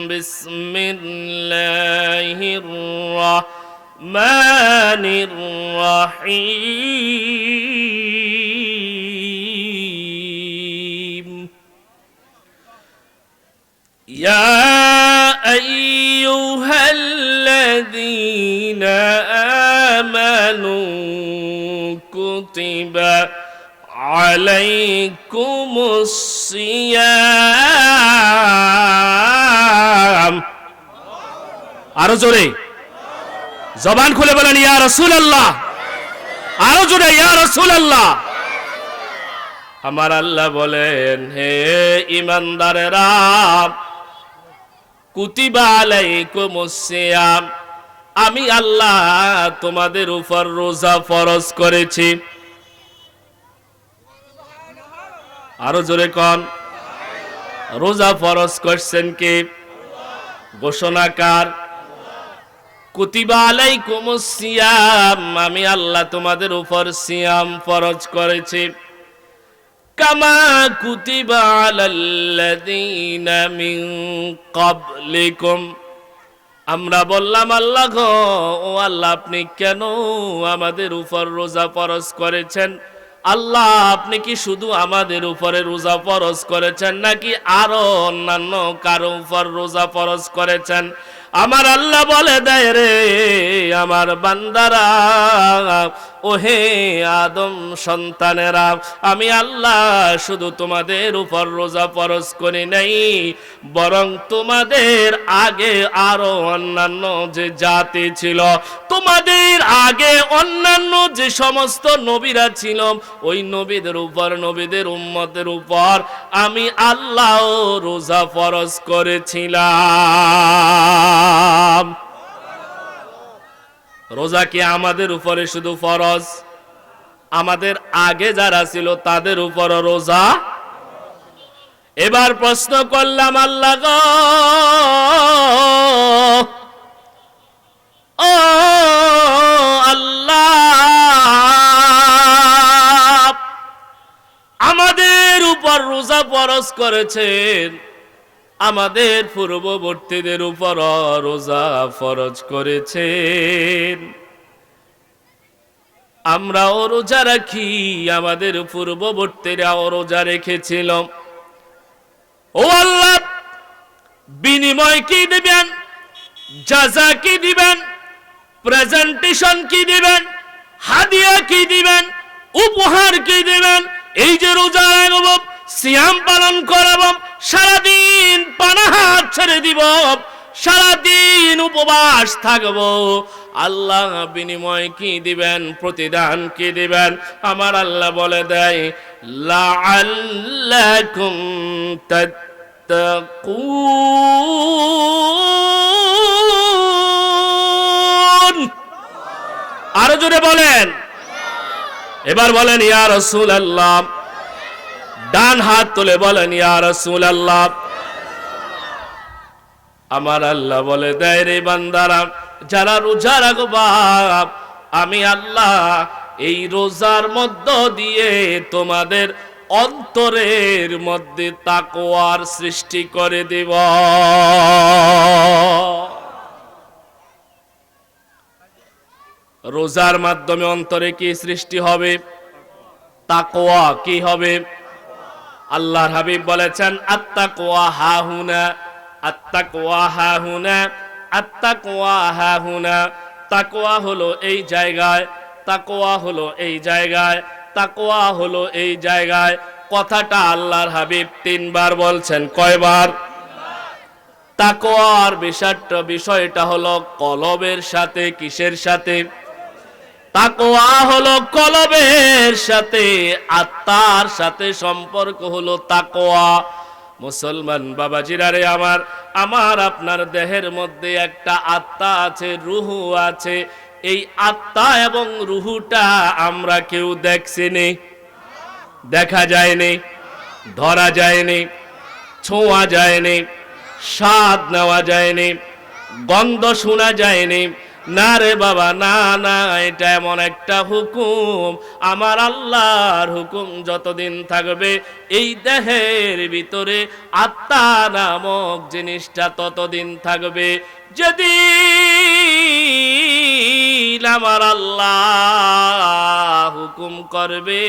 بسم الله الرحمن الرحيم. يا أيها الذين آمنوا كتب عليكم الصيام আরও জোরে। জবান খুলে বলেন, ইয়া রসুল আল্লাহ আরও জোরে, ইয়া রসুল আল্লাহ আমার আল্লাহ বলেন, হে ইমানদারেরা কুতিবা আলাইকুমুস আমি আল্লাহ তোমাদের উপর রোজা ফরজ করেছি। আরও জোরে কন, রোজা ফরজ করছেন কে? ঘোষণাকার কুতিবা আলাইকুমুস সিয়াম, আমি আল্লাহ তোমাদের উপর সিয়াম ফরজ করেছি। কামা কুতিবা আলাল্লাযীনা মিন আমরা বললাম, আল্লাহ গো, ও আল্লাহ, আপনি কেন আমাদের উপর রোজা ফরজ করেছেন? আল্লাহ, আপনি কি শুধু আমাদের উপরে রোজা ফরজ করেছেন, নাকি আরও অন্যান্য কারও উপর রোজা ফরজ করেছেন? আমার আল্লাহ বলে দেয় রে আমার বান্দারা। ওহে আদম সন্তানেরা, আমি আল্লাহ শুধু তোমাদের উপর রোজা ফরজ করি নাই, বরং তোমাদের আগে আরও অন্যান্য যে জাতি ছিল, তোমাদের আগে অন্যান্য যে সমস্ত নবীরা ছিল, ওই নবীদের উপর, নবীদের উম্মতের উপর আমি আল্লাহ রোজা ফরজ করেছিলাম। রোজা কি আমাদের উপরে শুধু ফরজ? আমাদের আগে যারা ছিল তাদের উপর রোজা? এবার প্রশ্ন করলাম আল্লাহ ও আমাদের উপর রোজা ফরজ করেছেন। আমাদের পূর্ববর্তীদের উপর রোজা ফরজ করেছেন। আমরাও রোজা রাখি, আমাদের পূর্ববর্তীরাও রোজা রেখেছিল ও আল্লাহ, বিনিময় কি দিবেন? যাজা কি দিবেন? প্রেজেন্টেশন কি দিবেন? হাদিয়া কি দিবেন? উপহার কি দিবেন? এই যে রোজা রাখব, সিয়াম পালন করব পানাহার ছেড়ে দিব। সারাদিন উপবাস থাকব। আল্লাহ বিনিময় কি দিবেন? প্রতিদান কি দিবেন? আমার আল্লাহ বলে দেয় আরও জোরে বলেন। এবার বলেন, ইয়া রসুল আল্লাহ ডান হাত তুলে বলেন, ইয়া রসুল আল্লাহ আমার আল্লাহ বলে দেয় রে বান্দারা, যারা রোজা রাখবা আমি আল্লাহ এই রোজার মধ্য দিয়ে তোমাদের অন্তরের মধ্যে তাকোয়ার সৃষ্টি করে দেব। রোজার মাধ্যমে অন্তরে কি সৃষ্টি হবে? তাকোয়া কি হবে? আল্লাহর হাবিব বলেছেন আত্মা কোয়া হা হুনা আত্মা কোয়া হা হুনা তাকোয়া হলো এই জায়গায়, তাকোয়া হলো এই জায়গায়, তাকোয়া হলো এই জায়গায়। কথাটা আল্লাহর হাবিব তিনবার বলছেন, কয়বার? তাকোয়ার বিষয়টা বিষয়টা হলো কলবের সাথে, কিসের সাথে? তাকোয়া হলো কলবের সাথে, আত্মার সাথে সম্পর্ক হলো তাকোয়া। মুসলমান বাবাজিরা রে আমার আমার আপনার দেহের মধ্যে একটা আত্মা আছে, রুহু আছে। এই আত্মা এবং রুহুটা আমরা কেউ দেখছিনি, দেখা যায়নি, ধরা যায়নি, ছোঁয়া যায়নি, স্বাদ নেওয়া যায়নি, গন্ধ শোনা যায়নি না রে বাবা, না না, এটা এমন একটা হুকুম। আমার আল্লাহর হুকুম যতদিন থাকবে, এই দেহের ভিতরে আত্মা নামক জিনিসটা ততদিন থাকবে। যদি আমার আল্লাহ হুকুম করবে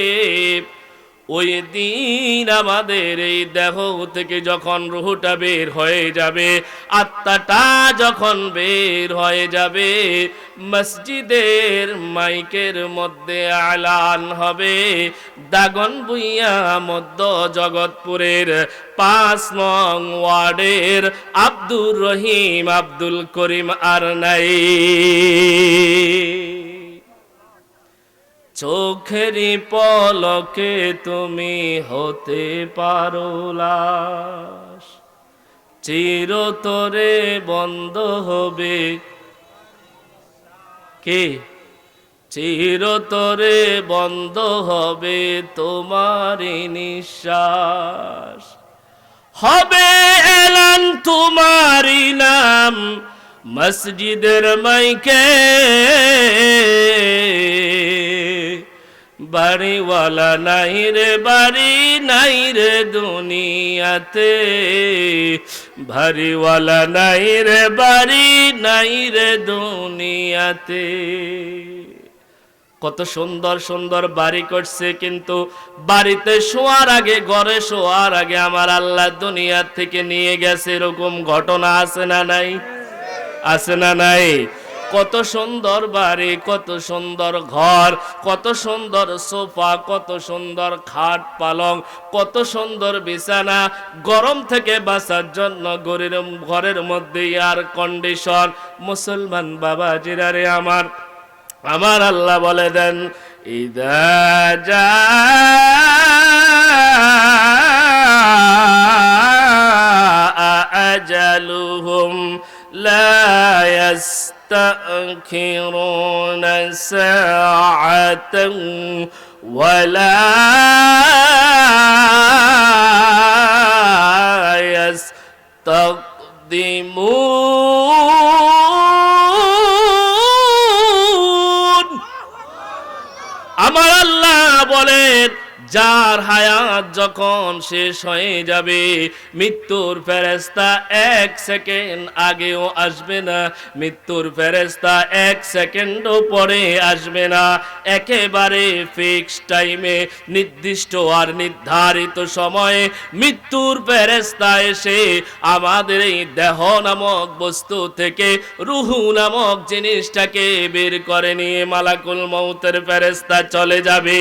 ওই দিন আমাদের এই দেহ থেকে যখন রুহুটা বের হয়ে যাবে, আত্মাটা যখন বের হয়ে যাবে, মসজিদের মাইকের মধ্যে আলান হবে। দাগন বুইয়া মধ্য জগৎপুরের পাঁচ নং ওয়ার্ডের আব্দুর রহিম আব্দুল করিম আর নাই। চোখেরই পলকে তুমি হতে পারো লাশ। চিরতরে বন্ধ হবে। কে? চিরতরে বন্ধ হবে তোমারই নিঃশ্বাস। হবে এলান তোমারই নাম। মসজিদের মাইকে বাড়িওয়ালা নাই রে, বাড়ি নাই রে দুনিয়াতে। ভারিওয়ালা নাই রে, বাড়ি নাই রে দুনিয়াতে। কত সুন্দর সুন্দর বাড়ি করছে, কিন্তু বাড়িতে শোয়ার আগে, ঘরে শোয়ার আগে আমার আল্লাহ দুনিয়া থেকে নিয়ে গেছে, এরকম ঘটনা আছে না নাই? আছে না নাই? কত সুন্দর বাড়ি, কত সুন্দর ঘর, কত সুন্দর সোফা, কত সুন্দর খাট পালং, কত সুন্দর বিছানা, গরম থেকে বাঁচার জন্য গরির ঘরের মধ্যে এয়ার কন্ডিশন মুসলমান বাবা জিরারে আমার আমার আল্লাহ বলে দেন, ইদা যা يستأخرون ساعة ولا يستقدمون আমার আল্লাহ বলেন যার হায়াত যখন শেষ হয়ে যাবে, মৃত্যুর ফেরেস্তা এক সেকেন্ড আগেও আসবে না, মৃত্যুর ফেরেস্তা এক সেকেন্ডও পরে আসবে না। একেবারে ফিক্স টাইমে নির্দিষ্ট আর নির্ধারিত সময়ে মৃত্যুর ফেরেস্তা এসে আমাদের এই দেহ নামক বস্তু থেকে, রুহু নামক জিনিসটাকে বের করে নিয়ে মালাকুল মৌতের ফেরেস্তা চলে যাবে।